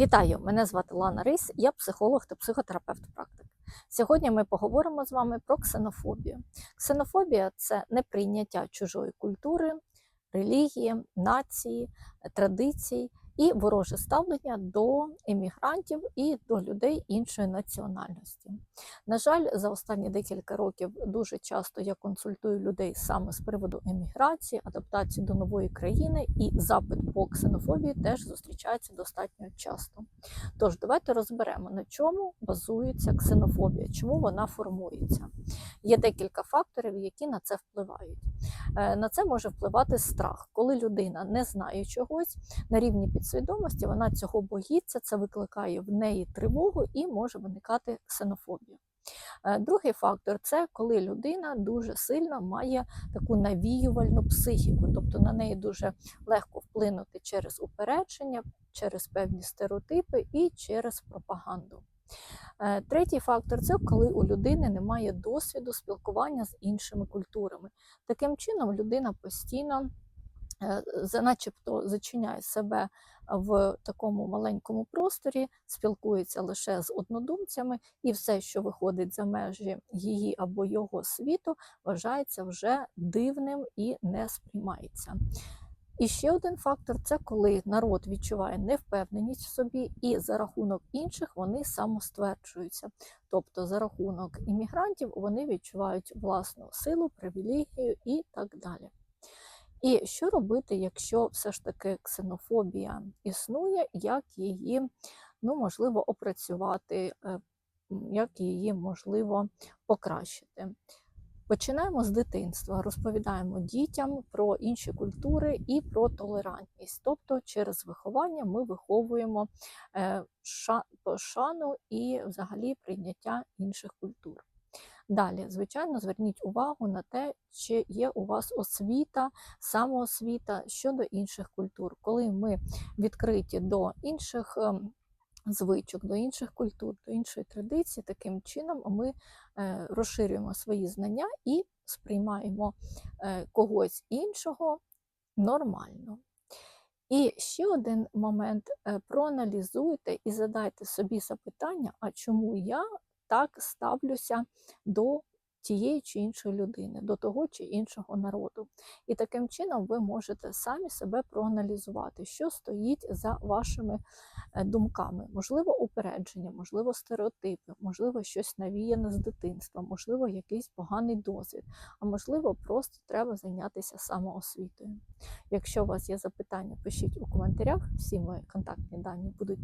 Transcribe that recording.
Вітаю! Мене звати Лана Рис, я психолог та психотерапевт-практик. Сьогодні ми поговоримо з вами про ксенофобію. Ксенофобія це неприйняття чужої культури, релігії, нації, традицій і вороже ставлення до емігрантів і до людей іншої національності. На жаль, за останні декілька років дуже часто я консультую людей саме з приводу еміграції, адаптації до нової країни, і запит по ксенофобії теж зустрічається достатньо часто. Тож давайте розберемо, на чому базується ксенофобія, чому вона формується. Є декілька факторів, які на це впливають. Е, На це може впливати страх, коли людина не знає чогось на рівні підсвідомості, вона цього боїться, це викликає в неї тривогу і може виникати ксенофобія. Е, Другий фактор це коли людина дуже сильно має таку навіювальну психіку, тобто на неї дуже легко вплинути через упередження, через певні стереотипи і через пропаганду. Е, Третій фактор це коли у людини немає досвіду спілкування з іншими культурами. Таким чином, людина постійно е, начебто зачиняє себе в такому маленькому просторі, спілкується лише з однодумцями, і все, що виходить за межі її або його світу, вважається вже дивним і не сприймається. І ще один фактор це коли народ відчуває невпевненість в собі, і за рахунок інших вони самостверджуються. Тобто за рахунок іммігрантів вони відчувають власну силу, привілегію і так далі. І що робити, якщо все ж таки ксенофобія існує, як її ну, можливо опрацювати, е, як її можливо покращити? Починаємо з дитинства, розповідаємо дітям про інші культури і про толерантність. Тобто, через виховання ми виховуємо е, ша- пошану і взагалі прийняття інших культур. Далі, звичайно, зверніть увагу на те, чи є у вас освіта, самоосвіта щодо інших культур. Коли ми відкриті до інших ем, звичок, до інших культур, до іншої традиції, таким чином ми е, розширюємо свої знання і сприймаємо е, когось іншого нормально. І ще один момент: е, проаналізуйте і задайте собі запитання, а чому я так ставлюся до тієї чи іншої людини, до того чи іншого народу. І таким чином ви можете самі себе проаналізувати, що стоїть за вашими е, думками. Можливо, упередження, можливо, стереотипи, можливо, щось навіяне з дитинства, можливо, якийсь поганий досвід, а можливо, просто треба зайнятися самоосвітою. Якщо у вас є запитання, пишіть у коментарях. Всі мої контактні дані будуть